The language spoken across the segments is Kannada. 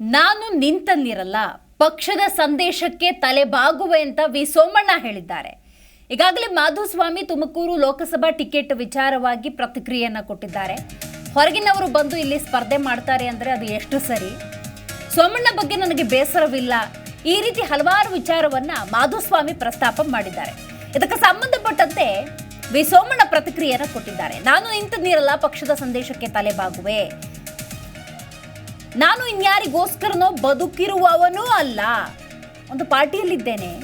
ನಾನು ನಿಂತಲ್ಲಿರಲ್ಲ, ಪಕ್ಷದ ಸಂದೇಶಕ್ಕೆ ತಲೆಬಾಗುವೆ ಅಂತ ವಿ. ಸೋಮಣ್ಣ ಹೇಳಿದ್ದಾರೆ. ಈಗಾಗಲೇ ಮಾಧುಸ್ವಾಮಿ ತುಮಕೂರು ಲೋಕಸಭಾ ಟಿಕೆಟ್ ವಿಚಾರವಾಗಿ ಪ್ರತಿಕ್ರಿಯೆಯನ್ನ ಕೊಟ್ಟಿದ್ದಾರೆ. ಹೊರಗಿನವರು ಬಂದು ಇಲ್ಲಿ ಸ್ಪರ್ಧೆ ಮಾಡ್ತಾರೆ ಅಂದ್ರೆ ಅದು ಎಷ್ಟು ಸರಿ? ಸೋಮಣ್ಣ ಬಗ್ಗೆ ನನಗೆ ಬೇಸರವಿಲ್ಲ. ಈ ರೀತಿ ಹಲವಾರು ವಿಚಾರವನ್ನ ಮಾಧುಸ್ವಾಮಿ ಪ್ರಸ್ತಾಪ ಮಾಡಿದ್ದಾರೆ. ಇದಕ್ಕೆ ಸಂಬಂಧಪಟ್ಟಂತೆ ವಿ. ಸೋಮಣ್ಣ ಪ್ರತಿಕ್ರಿಯೆಯನ್ನ ಕೊಟ್ಟಿದ್ದಾರೆ. ನಾನು ನಿಂತ ನೀರಲ್ಲ ಪಕ್ಷದ ಸಂದೇಶಕ್ಕೆ ತಲೆಬಾಗುವೆ. ನಾನು ಇನ್ಯಾರಿಗೋಸ್ಕರನೋ ಬದುಕಿರುವವನೂ ಅಲ್ಲ. ಒಂದು ಪಾರ್ಟಿಯಲ್ಲಿದ್ದೇನೆ.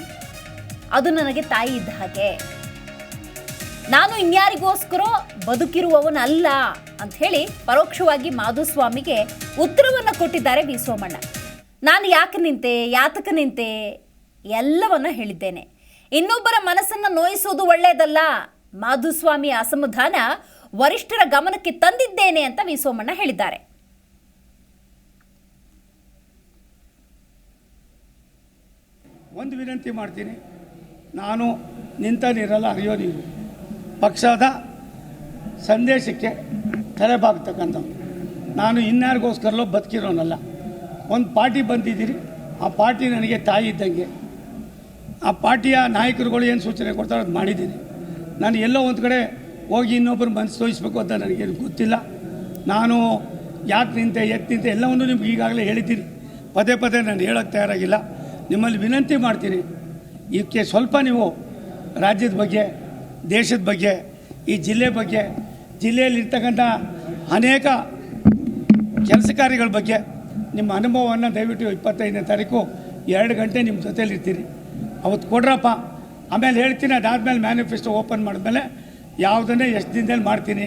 ಅದು ನನಗೆ ತಾಯಿ ಇದ್ದ ಹಾಗೆ. ನಾನು ಇನ್ಯಾರಿಗೋಸ್ಕರ ಬದುಕಿರುವವನಲ್ಲ ಅಂತ ಹೇಳಿ ಪರೋಕ್ಷವಾಗಿ ಮಾಧುಸ್ವಾಮಿಗೆ ಉತ್ತರವನ್ನು ಕೊಟ್ಟಿದ್ದಾರೆ ವಿ. ಸೋಮಣ್ಣ. ನಾನು ಯಾಕೆ ನಿಂತೆ, ಯಾತಕ ನಿಂತೆ ಎಲ್ಲವನ್ನ ಹೇಳಿದ್ದೇನೆ. ಇನ್ನೊಬ್ಬರ ಮನಸ್ಸನ್ನು ನೋಯಿಸೋದು ಒಳ್ಳೆಯದಲ್ಲ ಮಾಧುಸ್ವಾಮಿ ಅಸಮಾಧಾನ ವರಿಷ್ಠರ ಗಮನಕ್ಕೆ ತಂದಿದ್ದೇನೆ ಅಂತ ವಿ. ಸೋಮಣ್ಣ ಹೇಳಿದ್ದಾರೆ. ಒಂದು ವಿನಂತಿ ಮಾಡ್ತೀನಿ. ನಾನು ನಿಂತ ನೀರಲ್ಲ ಅರಿಯೋ ನೀರು ಪಕ್ಷದ ಸಂದೇಶಕ್ಕೆ ತಲೆಬಾಗ್ತಕ್ಕಂಥವ್ನು ನಾನು ಇನ್ಯಾರಿಗೋಸ್ಕರಲ್ಲೋ ಬದುಕಿರೋನಲ್ಲ. ಒಂದು ಪಾರ್ಟಿ ಬಂದಿದ್ದೀರಿ, ಆ ಪಾರ್ಟಿ ನನಗೆ ತಾಯಿ ಇದ್ದಂಗೆ. ಆ ಪಾರ್ಟಿಯ ನಾಯಕರುಗಳು ಏನು ಸೂಚನೆ ಕೊಡ್ತಾರೋ ಅದು ಮಾಡಿದ್ದೀನಿ. ನಾನು ಎಲ್ಲೋ ಒಂದು ಕಡೆ ಹೋಗಿ ಇನ್ನೊಬ್ಬರು ಮನಸ್ಸು ತೋರಿಸ್ಬೇಕು ಅಂತ ನನಗೆ ಗೊತ್ತಿಲ್ಲ. ನಾನು ಯಾಕೆ ನಿಂತೆ, ಎತ್ತು ನಿಂತೆ ಎಲ್ಲವನ್ನೂ ನಿಮ್ಗೆ ಈಗಾಗಲೇ ಹೇಳಿದ್ದೀನಿ. ಪದೇ ಪದೇ ನಾನು ಹೇಳೋಕ್ಕೆ ತಯಾರಾಗಿಲ್ಲ. ನಿಮ್ಮಲ್ಲಿ ವಿನಂತಿ ಮಾಡ್ತೀನಿ. ಇದಕ್ಕೆ ಸ್ವಲ್ಪ ನೀವು ರಾಜ್ಯದ ಬಗ್ಗೆ, ದೇಶದ ಬಗ್ಗೆ, ಈ ಜಿಲ್ಲೆ ಬಗ್ಗೆ ಜಿಲ್ಲೆಯಲ್ಲಿರ್ತಕ್ಕಂಥ ಅನೇಕ ಕೆಲಸ ಕಾರ್ಯಗಳ ಬಗ್ಗೆ ನಿಮ್ಮ ಅನುಭವವನ್ನು ದಯವಿಟ್ಟು ಇಪ್ಪತ್ತೈದನೇ ತಾರೀಕು ಎರಡು ಗಂಟೆ ನಿಮ್ಮ ಜೊತೇಲಿರ್ತೀರಿ ಅವತ್ತು ಕೊಡ್ರಪ್ಪ. ಆಮೇಲೆ ಹೇಳ್ತೀನಿ, ಅದಾದಮೇಲೆ ಮ್ಯಾನಿಫೆಸ್ಟೋ ಓಪನ್ ಮಾಡಿದ್ಮೇಲೆ ಯಾವುದನ್ನೇ ಎಷ್ಟು ದಿನದಲ್ಲಿ ಮಾಡ್ತೀನಿ.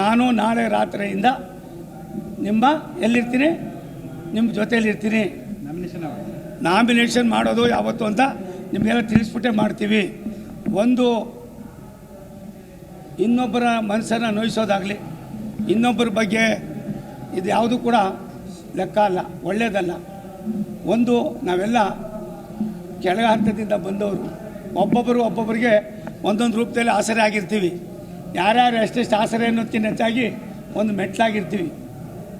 ನಾನು ನಾಳೆ ರಾತ್ರಿಯಿಂದ ನಿಮ್ಮ ಎಲ್ಲಿರ್ತೀನಿ? ನಿಮ್ಮ ಜೊತೆಯಲ್ಲಿರ್ತೀನಿ ನಾಮಿನೇಷನ್ ಮಾಡೋದು ಯಾವತ್ತು ಅಂತ ನಿಮಗೆಲ್ಲ ತಿಳಿಸ್ಬಿಟ್ಟೆ ಮಾಡ್ತೀವಿ. ಒಂದು, ಇನ್ನೊಬ್ಬರ ಮನಸ್ಸನ್ನು ನೋಯಿಸೋದಾಗಲಿ, ಇನ್ನೊಬ್ಬರ ಬಗ್ಗೆ ಇದು ಯಾವುದು ಕೂಡ ಲೆಕ್ಕ ಅಲ್ಲ ಒಳ್ಳೆಯದಲ್ಲ ಒಂದು, ನಾವೆಲ್ಲ ಕೆಳಗ ಹಂತದಿಂದ ಬಂದವರು, ಒಬ್ಬೊಬ್ಬರು ಒಬ್ಬೊಬ್ಬರಿಗೆ ಒಂದೊಂದು ರೂಪದಲ್ಲಿ ಆಸರೆ ಆಗಿರ್ತೀವಿ. ಯಾರ್ಯಾರು ಎಷ್ಟೆಷ್ಟು ಆಸರೆ ಅನ್ನೋದಕ್ಕಿಂತ ಹೆಚ್ಚಾಗಿ ಒಂದು ಮೆಟ್ಲಾಗಿರ್ತೀವಿ.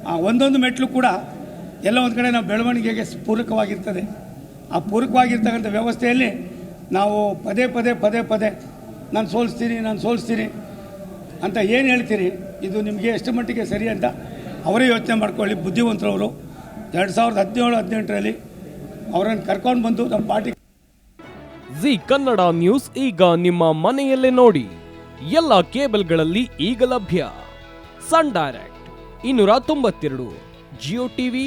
ಆ ಒಂದೊಂದು ಮೆಟ್ಲು ಕೂಡ ಎಲ್ಲ ಒಂದು ಕಡೆ ನಾವು ಬೆಳವಣಿಗೆಗೆ ಪೂರಕವಾಗಿರ್ತದೆ. ಆ ಪೂರಕವಾಗಿರ್ತಕ್ಕಂಥ ವ್ಯವಸ್ಥೆಯಲ್ಲಿ ನಾವು ಪದೇ ಪದೇ ಪದೇ ಪದೇ ನಾನು ಸೋಲಿಸ್ತೀನಿ ನಾನು ಸೋಲಿಸ್ತೀನಿ ಅಂತ ಏನು ಹೇಳ್ತೀರಿ? ಇದು ನಿಮಗೆ ಎಷ್ಟು ಮಟ್ಟಿಗೆ ಸರಿ ಅಂತ ಅವರೇ ಯೋಚನೆ ಮಾಡ್ಕೊಳ್ಳಿ. ಬುದ್ಧಿವಂತರವರು ಎರಡು ಸಾವಿರದ ಹದಿನೇಳು, ಹದಿನೆಂಟರಲ್ಲಿ ಅವರನ್ನು ಕರ್ಕೊಂಡು ಬಂದು ನಮ್ಮ ಪಾರ್ಟಿ ಜಿ ಕನ್ನಡ ನ್ಯೂಸ್ ಈಗ ನಿಮ್ಮ ಮನೆಯಲ್ಲೇ ನೋಡಿ. ಎಲ್ಲ ಕೇಬಲ್ಗಳಲ್ಲಿ ಈಗ ಲಭ್ಯ. ಸನ್ ಡೈರೆಕ್ಟ್, ಇನ್ನೂರ ತೊಂಬತ್ತೆರಡು, ಜಿಯೋ ಟಿವಿ